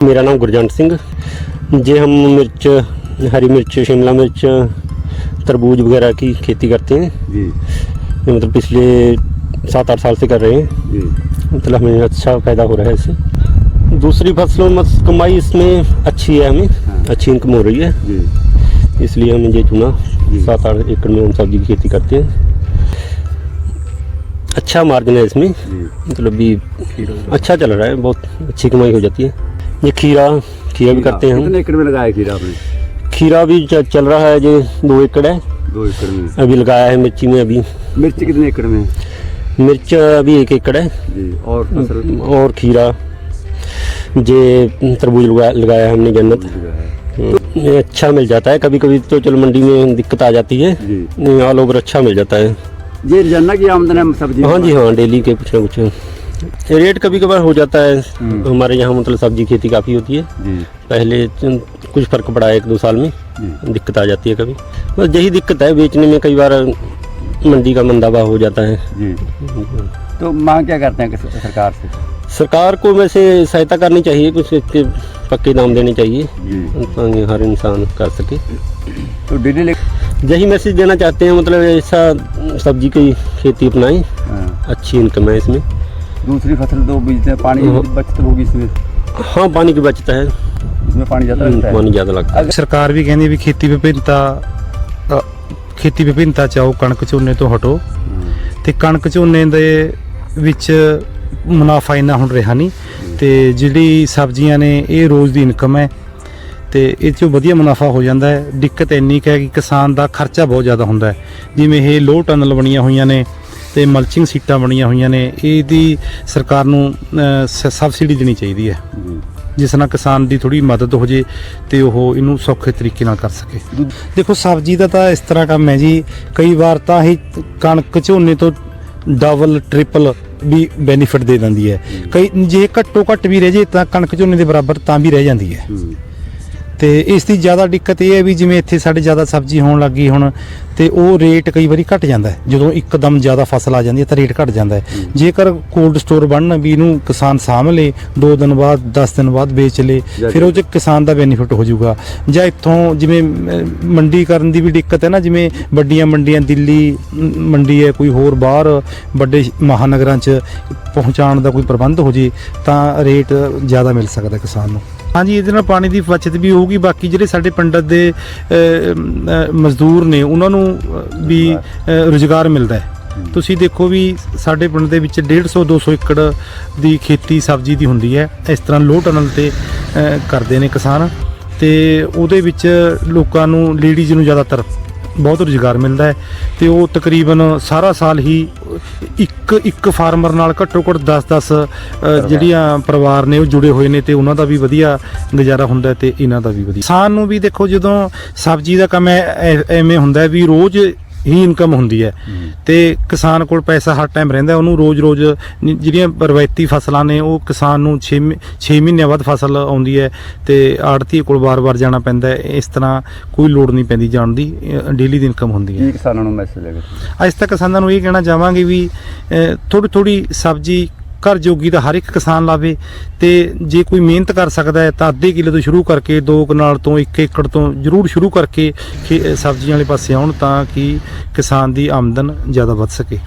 मेरा नाम गुरजंट सिंह। जे हम मिर्च हरी मिर्च शिमला मिर्च तरबूज वगैरह की खेती करते हैं। जी। मतलब पिछले सात आठ साल से कर रहे हैं। जी। मतलब हमें अच्छा फ़ायदा हो रहा है इससे। दूसरी फ़सलों में कमाई इसमें अच्छी है हमें। हाँ। अच्छी इनकम हो रही है। जी। इसलिए हमने ये चुना। सात आठ एकड़ में हम सब्ज़ी की खेती करते हैं। अच्छा मार्जिन है इसमें। मतलब भी अच्छा चल रहा है। बहुत अच्छी कमाई हो जाती है। ये खीरा खीरा भी करते हैं कितने एकड़ में लगाया खीरा आपने? खीरा भी चल रहा है जो दो एकड़ है। दो एकड़ में। अभी लगाया है मिर्ची में अभी। मिर्च कितने एकड़ में? मिर्च अभी एक एकड़ है। जी और और खीरा। जे तरबूज लगा, लगाया हमने जन्नत। ये अच्छा मिल जाता है। कभी कभी तो चलो मंडी में दिक्कत आ जाती है। ऑल ओवर अच्छा मिल जाता है। ये रोज़ाना की आमदन है सब्ज़ी हाँ जी हाँ डेली के कुछ ना कुछ। रेट कभी कभार हो जाता है। हम्म। हमारे यहाँ मतलब सब्ज़ी खेती काफ़ी होती है। जी। पहले कुछ फ़र्क पड़ा है एक दो साल में। दिक्कत आ जाती है कभी। बस यही दिक्कत है बेचने में कई बार मंडी का मंदावा हो जाता है। जी। तो मांग क्या करते हैं सरकार से? सरकार को वैसे सहायता करनी चाहिए कुछ इसके पक्के दाम देने चाहिए। ताकि हर इंसान कर सके। तो डेली यही मैसेज देना चाहते हैं मतलब ऐसा सब्ज़ी की खेती अपनाएँ। हाँ, अच्छी इनकम है इसमें। दूसरी फसल तो बीजते हैं पानी हाँ। की बचत होगी इसमें हाँ पानी की बचत है इसमें पानी ज़्यादा लगता है पानी ज़्यादा लगता है ਸਰਕਾਰ ਵੀ ਕਹਿੰਦੀ ਵੀ ਖੇਤੀ ਵਿਭਿੰਨਤਾ ਅ, ਖੇਤੀ ਵਿਭਿੰਨਤਾ ਚ ਆਓ ਕਣਕ ਝੋਨੇ ਤੋਂ ਹਟੋ हाँ, ਤੇ ਕਣਕ ਝੋਨੇ ਦੇ ਵਿੱਚ ਮੁਨਾਫਾ ਇੰਨਾ ਹੁਣ ਰਿਹਾ ਨਹੀਂ ਤੇ ਜਿਹੜੀ ਸਬਜ਼ੀਆਂ ਨੇ ਇਹ ਰੋਜ਼ ਦੀ ਇਨਕਮ ਹੈ ਤੇ ਇਹ ਚੋਂ ਵਧੀਆ ਮੁਨਾਫਾ ਹੋ ਜਾਂਦਾ ਹੈ ਦਿੱਕਤ ਇੰਨੀ ਕੁ ਹੈ ਕਿ ਕਿਸਾਨ ਦਾ ਖਰਚਾ ਬਹੁਤ ਜ਼ਿਆਦਾ ਹੁੰਦਾ ਹੈ ਜਿਵੇਂ ਇਹ ਲੋਹ ਟਨਲ ਬਣੀਆਂ ਹੋਈਆਂ ਨੇ ਤੇ ਮਲਚਿੰਗ ਸੀਟਾਂ ਬਣੀਆਂ ਹੋਈਆਂ ਨੇ ਇਹਦੀ ਸਰਕਾਰ ਨੂੰ ਸਬਸਿਡੀ ਦੇਣੀ ਚਾਹੀਦੀ ਹੈ। ਜਿਸ ਨਾਲ ਕਿਸਾਨ ਦੀ ਥੋੜੀ ਮਦਦ ਹੋ ਜੇ ਤੇ ਉਹ ਇਹਨੂੰ ਸੌਖੇ ਤਰੀਕੇ ਨਾਲ ਕਰ ਸਕੇ। ਦੇਖੋ ਸਬਜ਼ੀ ਦਾ ਤਾਂ ਇਸ ਤਰ੍ਹਾਂ ਕੰਮ ਹੈ ਜੀ ਕਈ ਵਾਰ ਤਾਂ ਹੀ ਕਣਕ ਝੋਨੇ ਤੋਂ ਡਬਲ ਟ੍ਰਿਪਲ ਵੀ ਬੈਨੀਫਿਟ ਦੇ ਦਿੰਦੀ ਹੈ। ਕਈ ਜੇ ਘੱਟੋ ਘੱਟ ਵੀ ਰਹਿ ਜੇ ਤਾਂ ਕਣਕ ਝੋਨੇ ਦੇ ਬਰਾਬਰ ਤਾਂ ਵੀ ਰਹਿ ਜਾਂਦੀ ਹੈ। ਤੇ ਇਸ ਦੀ ਜ਼ਿਆਦਾ ਦਿੱਕਤ ਇਹ ਹੈ ਵੀ ਜਿਵੇਂ ਇੱਥੇ ਸਾਡੇ ਜ਼ਿਆਦਾ ਸਬਜ਼ੀ ਹੋਣ ਲੱਗੀ ਹੁਣ ਤੇ ਉਹ ਰੇਟ ਕਈ ਵਾਰੀ ਘਟ ਜਾਂਦਾ ਜਦੋਂ ਇੱਕਦਮ ਜ਼ਿਆਦਾ ਫਸਲ ਆ ਜਾਂਦੀ ਹੈ ਤਾਂ ਰੇਟ ਘਟ ਜਾਂਦਾ ਹੈ। ਜੇਕਰ ਕੋਲਡ ਸਟੋਰ ਬਣਨ ਵੀ ਇਹਨੂੰ ਕਿਸਾਨ ਸਾਂਭ ਲੇ 2 ਦਿਨ ਬਾਅਦ 10 ਦਿਨ ਬਾਅਦ ਵੇਚ ਲੇ ਫਿਰ ਉਹ ਚ ਕਿਸਾਨ ਦਾ ਬੈਨੀਫਿਟ ਹੋ ਜਾਊਗਾ। ਜਾਂ ਇੱਥੋਂ ਜਿਵੇਂ ਮੰਡੀ ਕਰਨ ਦੀ ਵੀ ਦਿੱਕਤ ਹੈ ਨਾ ਜਿਵੇਂ ਵੱਡੀਆਂ ਮੰਡੀਆਂ ਦਿੱਲੀ ਮੰਡੀ ਹੈ ਕੋਈ ਹੋਰ ਬਾਹਰ ਵੱਡੇ ਮਹਾਨਗਰਾਂ ਚ ਪਹੁੰਚਾਉਣ ਦਾ ਕੋਈ ਪ੍ਰਬੰਧ ਹੋ ਜੇ ਤਾਂ ਰੇਟ ਜ਼ਿਆਦਾ ਮਿਲ ਸਕਦਾ ਕਿਸਾਨ ਨੂੰ। ਹਾਂਜੀ ਇਹਦੇ ਨਾਲ ਪਾਣੀ ਦੀ ਬਚਤ ਵੀ ਹੋਊਗੀ। ਬਾਕੀ ਜਿਹੜੇ ਸਾਡੇ ਪੰਡਤ ਦੇ ਮਜ਼ਦੂਰ ਨੇ ਉਹਨਾਂ ਨੂੰ ਵੀ ਰੋਜ਼ਗਾਰ ਮਿਲਦਾ ਹੈ। ਤੁਸੀਂ ਦੇਖੋ ਵੀ ਸਾਡੇ ਪਿੰਡ ਦੇ ਵਿੱਚ 150 200 ਏਕੜ ਦੀ ਖੇਤੀ ਸਬਜ਼ੀ ਦੀ ਹੁੰਦੀ ਹੈ। ਇਸ ਤਰ੍ਹਾਂ ਲੋਹ ਟਨਲ ਤੇ ਕਰਦੇ ਨੇ ਕਿਸਾਨ। ਤੇ ਉਹਦੇ ਵਿੱਚ ਲੋਕਾਂ ਨੂੰ ਲੇਡੀਜ਼ ਨੂੰ ਜ਼ਿਆਦਾਤਰ ਬਹੁਤ ਰੁਜ਼ਗਾਰ ਮਿਲਦਾ ਹੈ ਤੇ ਉਹ ਤਕਰੀਬਨ ਸਾਰਾ ਸਾਲ ਹੀ ਇੱਕ ਇੱਕ ਫਾਰਮਰ ਨਾਲ ਘੱਟੋ ਘੱਟ 10-10 ਜਿਹੜੀਆਂ ਪਰਿਵਾਰ ਨੇ ਉਹ ਜੁੜੇ ਹੋਏ ਨੇ ਤੇ ਉਹਨਾਂ ਦਾ ਵੀ ਵਧੀਆ ਗੁਜ਼ਾਰਾ ਹੁੰਦਾ ਤੇ ਇਹਨਾਂ ਦਾ ਵੀ ਵਧੀਆ। ਕਿਸਾਨ ਨੂੰ ਵੀ ਦੇਖੋ ਜਦੋਂ ਸਬਜ਼ੀ ਦਾ ਕੰਮ ਐਵੇਂ ਹੁੰਦਾ ਵੀ ਰੋਜ਼ ਹੀ ਇਨਕਮ ਹੁੰਦੀ ਹੈ। ਤੇ ਕਿਸਾਨ ਕੋਲ ਪੈਸਾ ਹਰ ਟਾਈਮ ਰਹਿੰਦਾ ਉਹਨੂੰ ਰੋਜ਼-ਰੋਜ਼ ਜਿਹੜੀਆਂ ਰਵਾਇਤੀ ਫਸਲਾਂ ਨੇ ਉਹ ਕਿਸਾਨ ਨੂੰ 6 6 ਮਹੀਨਿਆਂ ਬਾਅਦ ਫਸਲ ਆਉਂਦੀ ਹੈ ਤੇ ਆੜਤੀ ਕੋਲ ਵਾਰ-ਵਾਰ ਜਾਣਾ ਪੈਂਦਾ ਇਸ ਤਰ੍ਹਾਂ ਕੋਈ ਲੋੜ ਨਹੀਂ ਪੈਂਦੀ ਜਾਣ ਦੀ। ਡੇਲੀ ਦੀ ਇਨਕਮ ਹੁੰਦੀ ਹੈ। ਕੀ ਕਿਸਾਨਾਂ ਨੂੰ ਮੈਸੇਜ ਕੇ। ਅੱਜ ਤੱਕ ਕਿਸਾਨਾਂ ਨੂੰ ਇਹ ਕਹਿਣਾ ਚਾਹਾਂਗੇ ਵੀ ਥੋੜੀ ਥੋੜੀ ਸਬਜ਼ੀ ਘਰ ਜੋਗੀ ਤਾਂ ਹਰ ਇੱਕ ਕਿਸਾਨ ਲਾਵੇ ਤੇ ਜੇ ਕੋਈ ਮਿਹਨਤ ਕਰ ਸਕਦਾ ਹੈ ਤਾਂ ਅੱਧੇ ਕਿੱਲੇ ਤੋਂ ਸ਼ੁਰੂ ਕਰਕੇ ਦੋ ਕਨਾਲ ਤੋਂ 1 ਏਕੜ ਤੋਂ ਜ਼ਰੂਰ ਸ਼ੁਰੂ ਕਰਕੇ ਸਬਜ਼ੀਆਂ ਵਾਲੇ ਪਾਸੇ ਆਉਣ ਤਾਂ ਕਿ ਕਿਸਾਨ ਦੀ ਆਮਦਨ ਜ਼ਿਆਦਾ ਵੱਧ ਸਕੇ।